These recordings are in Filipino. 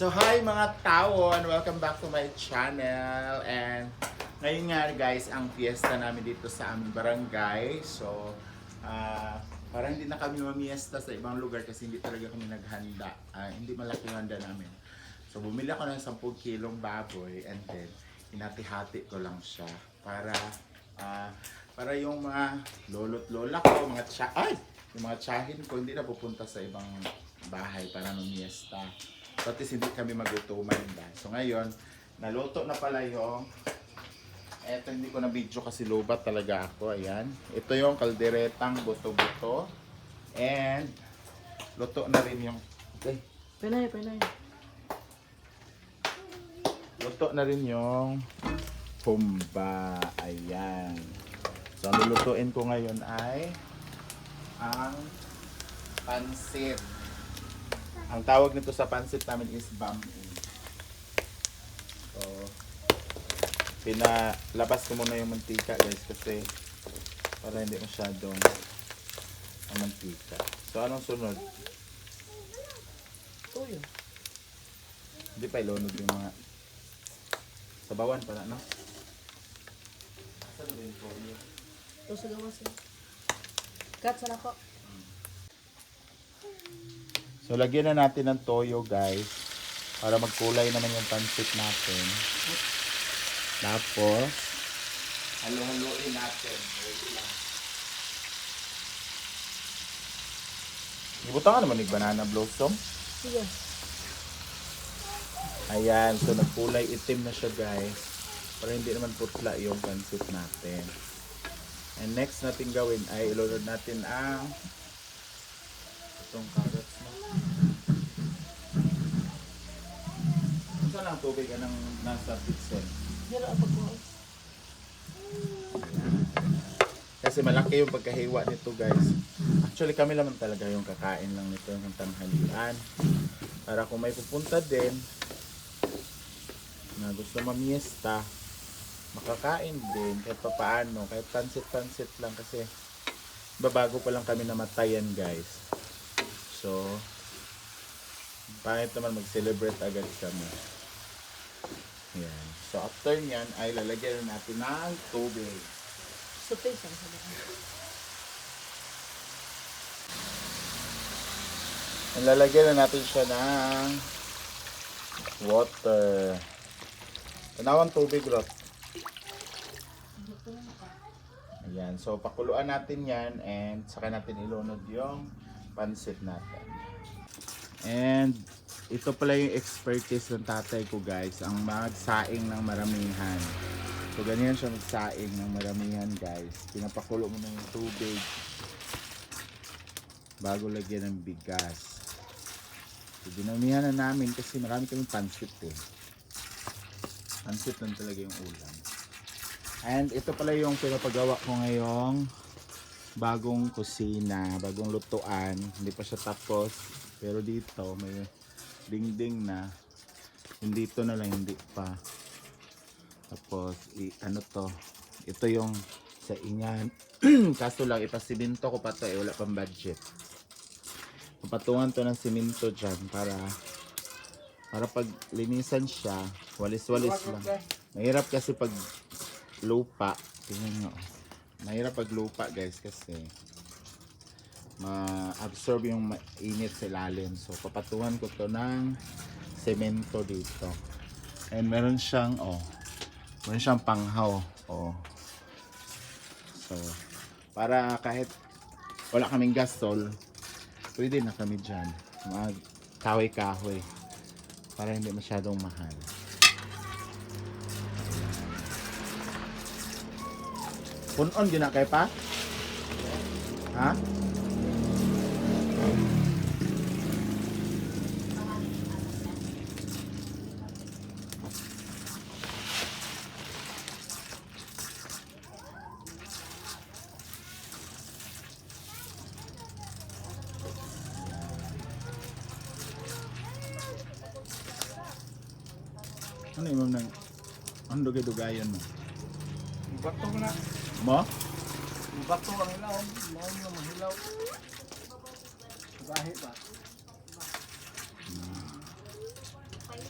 So hi mga tawon! Welcome back to my channel. And ngayon nga guys, ang fiesta namin dito sa aming barangay. So, ah parang hindi na kami mamiesta sa ibang lugar kasi hindi talaga kami naghanda. Ah, hindi malaki handa namin. So bumili ako ng 10 kilong baboy and then hinati-hati ko lang siya para ah, para yung mga lolo't lola ko, mga tsa ay, yung mga tsahin ko hindi na pupunta sa ibang bahay para mamiesta. Pati hindi kami magutuman dahil. So ngayon, naluto na pala yung Eto, hindi ko na video kasi lobat talaga ako. Ayan. Ito yung kalderetang buto-buto. And, luto na rin yung... Okay. Pinay, pinay. Luto na rin yung humba. Ayan. So, ang lulutuin ko ngayon ay ang pansit. Ang tawag nito sa pansit namin is bamboo. So, pinalabas ko muna yung mantika guys kasi para hindi masyadong ang mantika. So, anong sunod? Tuyo. Hindi pa ilunod yung mga sabawan pala, no? Ito sa gawas eh. Kat sa nako. So, lagyan na natin ng toyo, guys. Para magkulay naman yung pansit natin. Tapos, halo-haloin natin. Ibutan ka naman ng banana blossom. Sige. Ayan, so nagkulay itim na siya guys. Para hindi naman putla yung pansit natin. And next natin gawin ay ilunod natin ang itong carrots na. Saan ang tubig anong nasa pixel? Dira ang pagkuhan. Kasi malaki yung pagkahiwa nito guys. Actually kami naman talaga yung kakain lang nito ng tanghalian. Para kung may pupunta din na gusto mamiesta, makakain din kahit pa paano, kahit pansit-pansit lang kasi babago pa lang kami namatayan guys. So, pangit naman mag-celebrate agad kami. Yan. So, after nyan ay lalagyan na natin ng tubig. Sa taste ang. And lalagyan na natin siya ng water. Tanawang tubig, Rot. Ayan. So, pakuluan natin yan and saka natin ilunod yung pansit natin. And ito pala yung expertise ng tatay ko guys, ang magsaing ng maramihan. So, ganyan siya magsaing ng maramihan guys. Pinapakulo mo na yung tubig bago lagyan ng bigas. So, dinamihan na namin kasi marami kami pansit eh. Pansit lang talaga yung ulam. And ito pala yung pinapagawa ko ngayong bagong kusina, bagong lutuan. Hindi pa siya tapos. Pero dito may dingding na. Hindi ito na lang, hindi pa. Tapos, i, ano to? Ito yung sa inyan. Kaso lang, ipasiminto ko pa to eh. Wala pang budget. Papatungan to ng simento dyan para para pag linisan siya, walis-walis lang. Mahirap kasi pag lupa, tingnan nyo. Mahirap pag lupa guys kasi ma-absorb yung init sa ilalim. So papatungan ko to ng semento dito. And meron siyang, oh, meron siyang panghaw. Oh. So, para kahit wala kaming gasol, pwede na kami dyan. Mag kahoy-kahoy. Para hindi masyadong mahal. Punon yun na kay pa? Ha? Ano yung nang ang dugay-dugayan mo? Bato na. Mo? Bato ang ilaw. Mao na mahilaw. Bahi ba?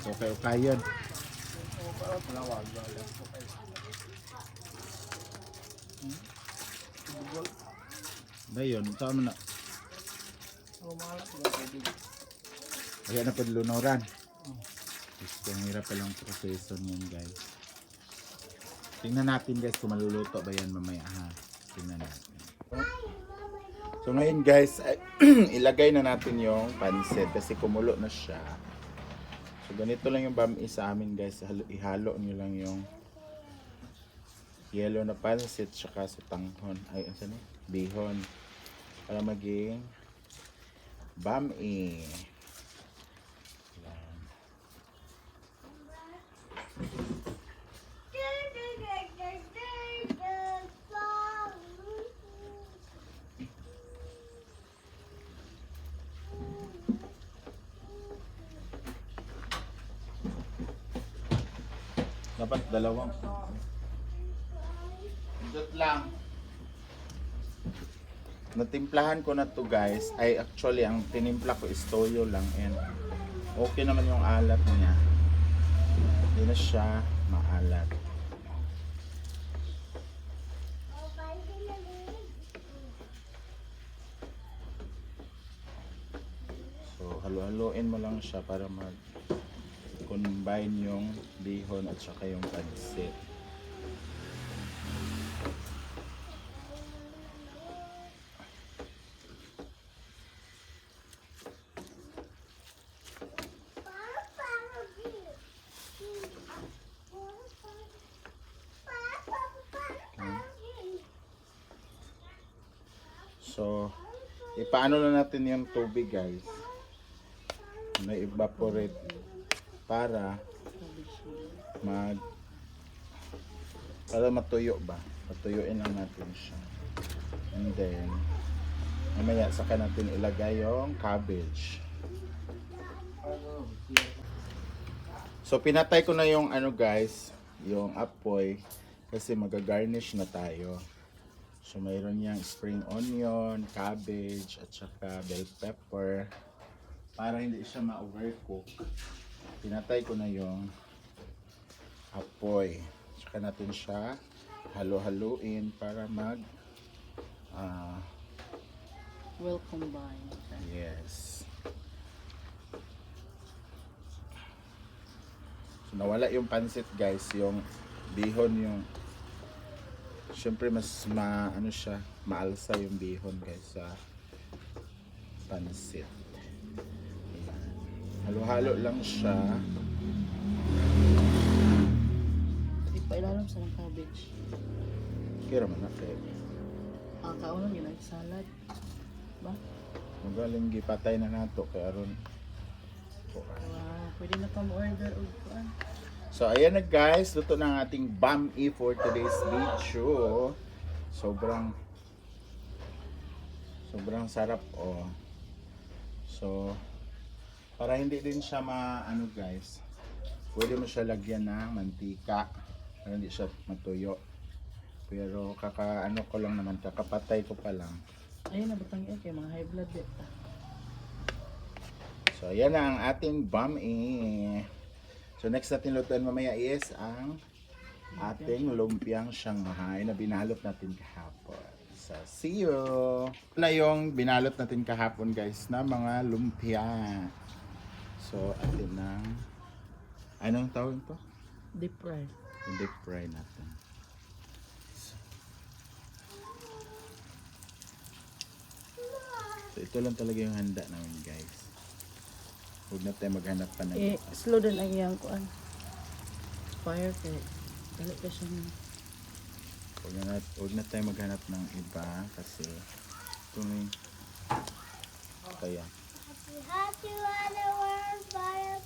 Okay, kayon. O, para ko kayo. Bugol. Ba yun, saan mo na? Kaya na padlunoran. Gusto, ang hirap palang proseso niyan guys. Tingnan natin guys kung maluluto ba yan mamaya ha. Tingnan natin. So ngayon guys, ay, ilagay na natin yung pansit kasi kumulo na siya. So ganito lang yung bami sa amin guys. Halo, ihalo nyo lang yung yellow na pansit tsaka sa tanghon. Ay, ano na? Bihon. Para maging bami. Yan. Dapat dalawang. Dot lang. Natimplahan ko na to guys. Ay actually ang tinimpla ko is toyo lang and okay naman yung alat niya. Hindi na siya maalat. So halo-haloin mo lang siya para mag combine yung bihon at saka yung pansit. So, ipaano na natin yung tubig guys. Na evaporate para mag para matuyo ba? Patuyuin lang natin siya. And then mamaya saka natin ilagay yung cabbage. So pinatay ko na yung ano guys, yung apoy kasi magagarnish na tayo. So mayroon niyang spring onion, cabbage, at saka bell pepper. Para hindi siya ma-overcook, pinatay ko na yung apoy. Saka natin siya halo-haluin para mag ah Well combined. yes. So nawala yung pansit guys, yung bihon yung Siyempre mas ma ano siya, maalsa yung bihon guys sa pansit. Halo-halo lang siya. Di pa ilalim sa ng cabbage. Kira man na kay. Ah, kaunon yun ang salad. Ba? Magaling gipatay na nato kay aron. Wow, pwede na pa mo-order og kuan. So ayan na guys, luto na ang ating bam-e for today's video. Sobrang sobrang sarap oh. So para hindi din siya ma ano guys. Pwede mo siya lagyan ng mantika para hindi siya matuyo. Pero kaka ano ko lang naman, kakapatay ko pa lang. Ayun na batang eh kay mga high blood dit. So ayan na ang ating bam-e. So next natin lutuin mamaya is ang ating lumpiang Shanghai na binalot natin kahapon. So see you! Na yung binalot natin kahapon guys na mga lumpia. So atin ng anong tawag to? Deep fry. Yung deep fry natin. So ito lang talaga yung handa namin guys. Huwag na tayo maghanap pa ng Eh, slow din ang iyang kuan. Fire kay dali ka siya ng Huwag na, huwag na tayo maghanap ng iba kasi na yung kaya. Happy weather, we're fire.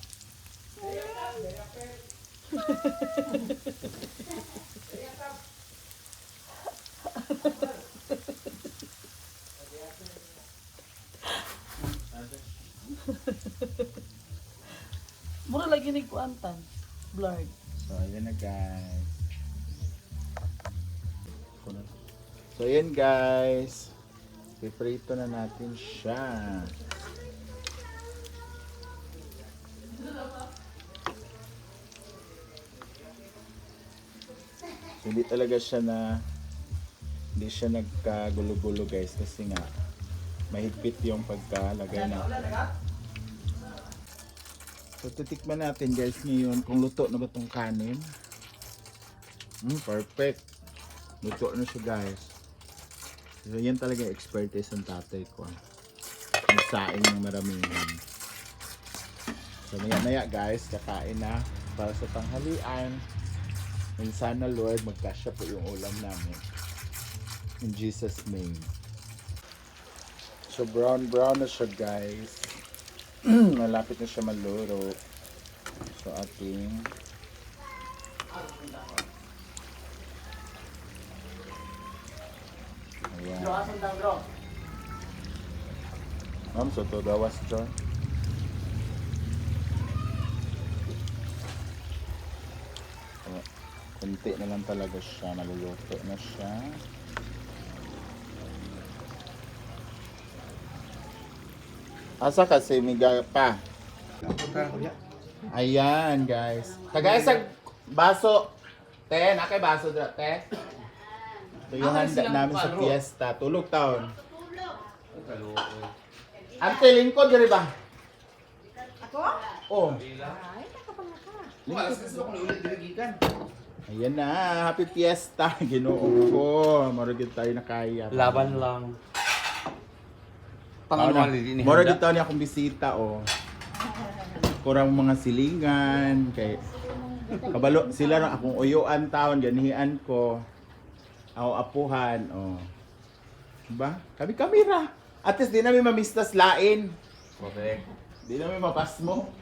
Mura lagi ni kuantan. Blurred. So, ayan na guys. So, ayan guys. Piprito na natin siya. Hindi talaga siya na hindi siya nagkagulo-gulo guys kasi nga mahigpit yung pagkalagay na. So titikman natin guys ngayon kung luto na ba tong kanin. Mm, perfect. Luto na siya guys. So yan talaga expertise ng tatay ko. Magsaing ng maramihan. So maya maya guys, kakain na para sa tanghalian. And sana Lord, magkasya po yung ulam namin. In Jesus name. So brown brown na siya guys. Malapit na siya maluro. So ating Ayan. Ma'am, so to gawas John. So, kunti na lang talaga siya. Maluluto na siya. Asa kasi miga pa? Ayan, guys. Tagay sa baso. Te, nakay baso dra, te. Ito yung handa namin sa fiesta. Tulog taon. Ang tiling ko, diri ba? Ako? Oo. Ayan na, happy fiesta. Ginoo ko. Maragid tayo na kaya. Laban lang. Ano, Pangano ni Mora dito niya akong bisita oh. Kurang mga silingan kay kabalo sila ra akong uyuan taon ganihian ko. Ako apuhan oh. Diba? Kami kamera. At least di namin mamistas lain. Correct. Di namin mapasmo.